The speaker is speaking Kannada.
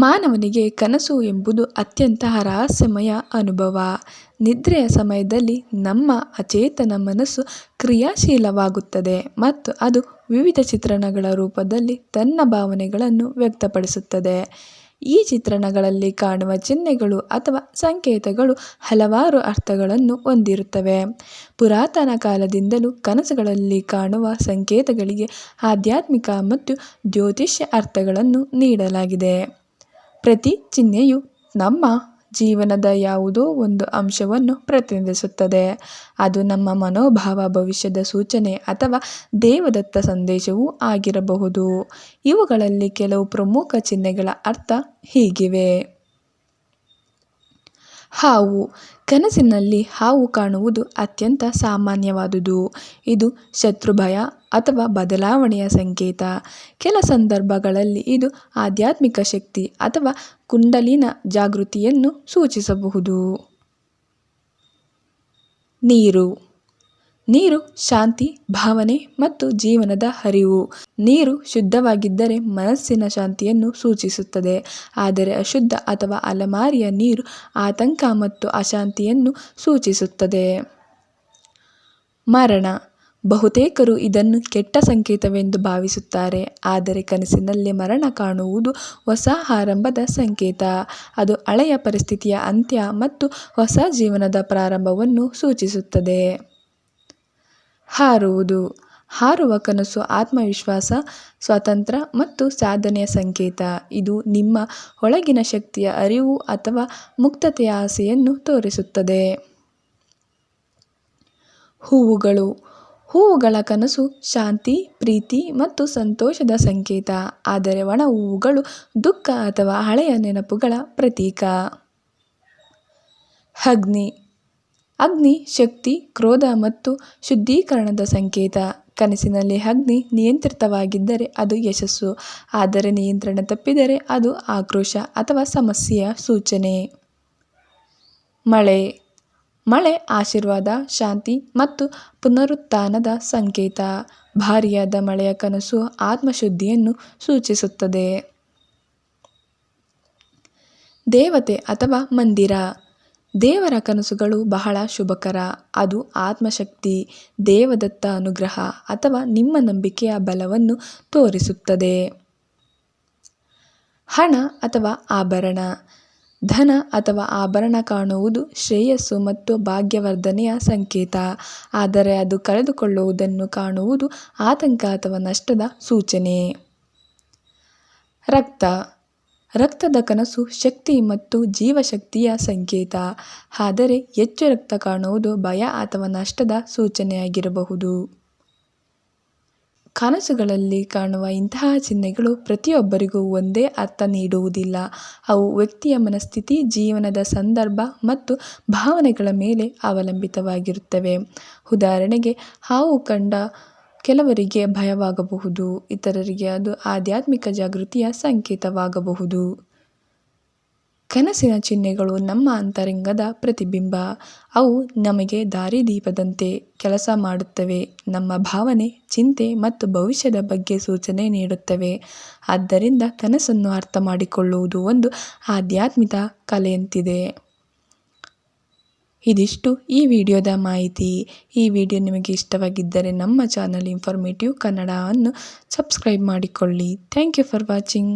ಮಾನವನಿಗೆ ಕನಸು ಎಂಬುದು ಅತ್ಯಂತ ರಹಸ್ಯಮಯ ಅನುಭವ. ನಿದ್ರೆಯ ಸಮಯದಲ್ಲಿ ನಮ್ಮ ಅಚೇತನ ಮನಸ್ಸು ಕ್ರಿಯಾಶೀಲವಾಗುತ್ತದೆ ಮತ್ತು ಅದು ವಿವಿಧ ಚಿತ್ರಣಗಳ ರೂಪದಲ್ಲಿ ತನ್ನ ಭಾವನೆಗಳನ್ನು ವ್ಯಕ್ತಪಡಿಸುತ್ತದೆ. ಈ ಚಿತ್ರಣಗಳಲ್ಲಿ ಕಾಣುವ ಚಿಹ್ನೆಗಳು ಅಥವಾ ಸಂಕೇತಗಳು ಹಲವಾರು ಅರ್ಥಗಳನ್ನು ಹೊಂದಿರುತ್ತವೆ. ಪುರಾತನ ಕಾಲದಿಂದಲೂ ಕನಸುಗಳಲ್ಲಿ ಕಾಣುವ ಸಂಕೇತಗಳಿಗೆ ಆಧ್ಯಾತ್ಮಿಕ ಮತ್ತು ಜ್ಯೋತಿಷ್ಯ ಅರ್ಥಗಳನ್ನು ನೀಡಲಾಗಿದೆ. ಪ್ರತಿ ಚಿಹ್ನೆಯು ನಮ್ಮ ಜೀವನದ ಯಾವುದೋ ಒಂದು ಅಂಶವನ್ನು ಪ್ರತಿನಿಧಿಸುತ್ತದೆ. ಅದು ನಮ್ಮ ಮನೋಭಾವ, ಭವಿಷ್ಯದ ಸೂಚನೆ ಅಥವಾ ದೇವದತ್ತ ಸಂದೇಶವೂ ಆಗಿರಬಹುದು. ಇವುಗಳಲ್ಲಿ ಕೆಲವು ಪ್ರಮುಖ ಚಿಹ್ನೆಗಳ ಅರ್ಥ ಹೀಗಿವೆ. ಹಾವು. ಕನಸಿನಲ್ಲಿ ಹಾವು ಕಾಣುವುದು ಅತ್ಯಂತ ಸಾಮಾನ್ಯವಾದುದು. ಇದು ಶತ್ರುಭಯ ಅಥವಾ ಬದಲಾವಣೆಯ ಸಂಕೇತ. ಕೆಲ ಸಂದರ್ಭಗಳಲ್ಲಿ ಇದು ಆಧ್ಯಾತ್ಮಿಕ ಶಕ್ತಿ ಅಥವಾ ಕುಂಡಲಿನ ಜಾಗೃತಿಯನ್ನು ಸೂಚಿಸಬಹುದು. ನೀರು. ನೀರು ಶಾಂತಿ, ಭಾವನೆ ಮತ್ತು ಜೀವನದ ಹರಿವು. ನೀರು ಶುದ್ಧವಾಗಿದ್ದರೆ ಮನಸ್ಸಿನ ಶಾಂತಿಯನ್ನು ಸೂಚಿಸುತ್ತದೆ. ಆದರೆ ಅಶುದ್ಧ ಅಥವಾ ಅಲೆಮಾರಿಯ ನೀರು ಆತಂಕ ಮತ್ತು ಅಶಾಂತಿಯನ್ನು ಸೂಚಿಸುತ್ತದೆ. ಮರಣ. ಬಹುತೇಕರು ಇದನ್ನು ಕೆಟ್ಟ ಸಂಕೇತವೆಂದು ಭಾವಿಸುತ್ತಾರೆ. ಆದರೆ ಕನಸಿನಲ್ಲಿ ಮರಣ ಕಾಣುವುದು ಹೊಸ ಆರಂಭದ ಸಂಕೇತ. ಅದು ಹಳೆಯ ಪರಿಸ್ಥಿತಿಯ ಅಂತ್ಯ ಮತ್ತು ಹೊಸ ಜೀವನದ ಪ್ರಾರಂಭವನ್ನು ಸೂಚಿಸುತ್ತದೆ. ಹಾರುವುದು. ಹಾರುವ ಕನಸು, ಆತ್ಮವಿಶ್ವಾಸ ಸ್ವಾತಂತ್ರ್ಯ ಮತ್ತು ಸಾಧನೆಯ ಸಂಕೇತ. ಇದು ನಿಮ್ಮ ಒಳಗಿನ ಶಕ್ತಿಯ ಅರಿವು ಅಥವಾ ಮುಕ್ತತೆಯ ಆಸೆಯನ್ನು ತೋರಿಸುತ್ತದೆ. ಹೂವುಗಳು. ಹೂವುಗಳ ಕನಸು ಶಾಂತಿ, ಪ್ರೀತಿ ಮತ್ತು ಸಂತೋಷದ ಸಂಕೇತ. ಆದರೆ ಒಣ ಹೂವುಗಳು ದುಃಖ ಅಥವಾ ಹಳೆಯ ನೆನಪುಗಳ ಪ್ರತೀಕ. ಅಗ್ನಿ. ಅಗ್ನಿ, ಶಕ್ತಿ, ಕ್ರೋಧ ಮತ್ತು ಶುದ್ಧೀಕರಣದ ಸಂಕೇತ. ಕನಸಿನಲ್ಲಿ ಅಗ್ನಿ ನಿಯಂತ್ರಿತವಾಗಿದ್ದರೆ ಅದು ಯಶಸ್ಸು. ಆದರೆ ನಿಯಂತ್ರಣ ತಪ್ಪಿದರೆ ಅದು ಆಕ್ರೋಶ ಅಥವಾ ಸಮಸ್ಯೆಯ ಸೂಚನೆ. ಮಳೆ. ಮಳೆ ಆಶೀರ್ವಾದ, ಶಾಂತಿ ಮತ್ತು ಪುನರುತ್ಥಾನದ ಸಂಕೇತ. ಭಾರಿಯಾದ ಮಳೆಯ ಕನಸು ಆತ್ಮಶುದ್ಧಿಯನ್ನು ಸೂಚಿಸುತ್ತದೆ. ದೇವತೆ ಅಥವಾ ಮಂದಿರ. ದೇವರ ಕನಸುಗಳು ಬಹಳ ಶುಭಕರ. ಅದು ಆತ್ಮಶಕ್ತಿ, ದೇವದತ್ತ ಅನುಗ್ರಹ ಅಥವಾ ನಿಮ್ಮ ನಂಬಿಕೆಯ ಬಲವನ್ನು ತೋರಿಸುತ್ತದೆ. ಹಣ ಅಥವಾ ಆಭರಣ. ಧನ ಅಥವಾ ಆಭರಣ ಕಾಣುವುದು ಶ್ರೇಯಸ್ಸು ಮತ್ತು ಭಾಗ್ಯವರ್ಧನೆಯ ಸಂಕೇತ. ಆದರೆ ಅದು ಕಳೆದುಕೊಳ್ಳುವುದನ್ನು ಕಾಣುವುದು ಆತಂಕ ಅಥವಾ ನಷ್ಟದ ಸೂಚನೆ. ರಕ್ತ. ರಕ್ತದ ಕನಸು ಶಕ್ತಿ ಮತ್ತು ಜೀವಶಕ್ತಿಯ ಸಂಕೇತ. ಆದರೆ ಹೆಚ್ಚು ರಕ್ತ ಕಾಣುವುದು ಭಯ ಅಥವಾ ನಷ್ಟದ ಸೂಚನೆಯಾಗಿರಬಹುದು. ಕನಸುಗಳಲ್ಲಿ ಕಾಣುವ ಇಂತಹ ಚಿಹ್ನೆಗಳು ಪ್ರತಿಯೊಬ್ಬರಿಗೂ ಒಂದೇ ಅರ್ಥ ನೀಡುವುದಿಲ್ಲ. ಅವು ವ್ಯಕ್ತಿಯ ಮನಸ್ಥಿತಿ, ಜೀವನದ ಸಂದರ್ಭ ಮತ್ತು ಭಾವನೆಗಳ ಮೇಲೆ ಅವಲಂಬಿತವಾಗಿರುತ್ತವೆ. ಉದಾಹರಣೆಗೆ, ಹಾವು ಕಂಡ ಕೆಲವರಿಗೆ ಭಯವಾಗಬಹುದು, ಇತರರಿಗೆ ಅದು ಆಧ್ಯಾತ್ಮಿಕ ಜಾಗೃತಿಯ ಸಂಕೇತವಾಗಬಹುದು. ಕನಸಿನ ಚಿಹ್ನೆಗಳು ನಮ್ಮ ಅಂತರಂಗದ ಪ್ರತಿಬಿಂಬ. ಅವು ನಮಗೆ ದಾರಿದೀಪದಂತೆ ಕೆಲಸ ಮಾಡುತ್ತವೆ, ನಮ್ಮ ಭಾವನೆ, ಚಿಂತೆ ಮತ್ತು ಭವಿಷ್ಯದ ಬಗ್ಗೆ ಸೂಚನೆ ನೀಡುತ್ತವೆ. ಆದ್ದರಿಂದ ಕನಸನ್ನು ಅರ್ಥ ಮಾಡಿಕೊಳ್ಳುವುದು ಒಂದು ಆಧ್ಯಾತ್ಮಿಕ ಕಲೆಯಂತಿದೆ. ಇದಿಷ್ಟು ಈ ವಿಡಿಯೋದ ಮಾಹಿತಿ. ಈ ವಿಡಿಯೋ ನಿಮಗೆ ಇಷ್ಟವಾಗಿದ್ದರೆ ನಮ್ಮ ಚಾನಲ್ ಇನ್ಫಾರ್ಮೇಟಿವ್ ಕನ್ನಡವನ್ನು ಸಬ್ಸ್ಕ್ರೈಬ್ ಮಾಡಿಕೊಳ್ಳಿ. Thank you for watching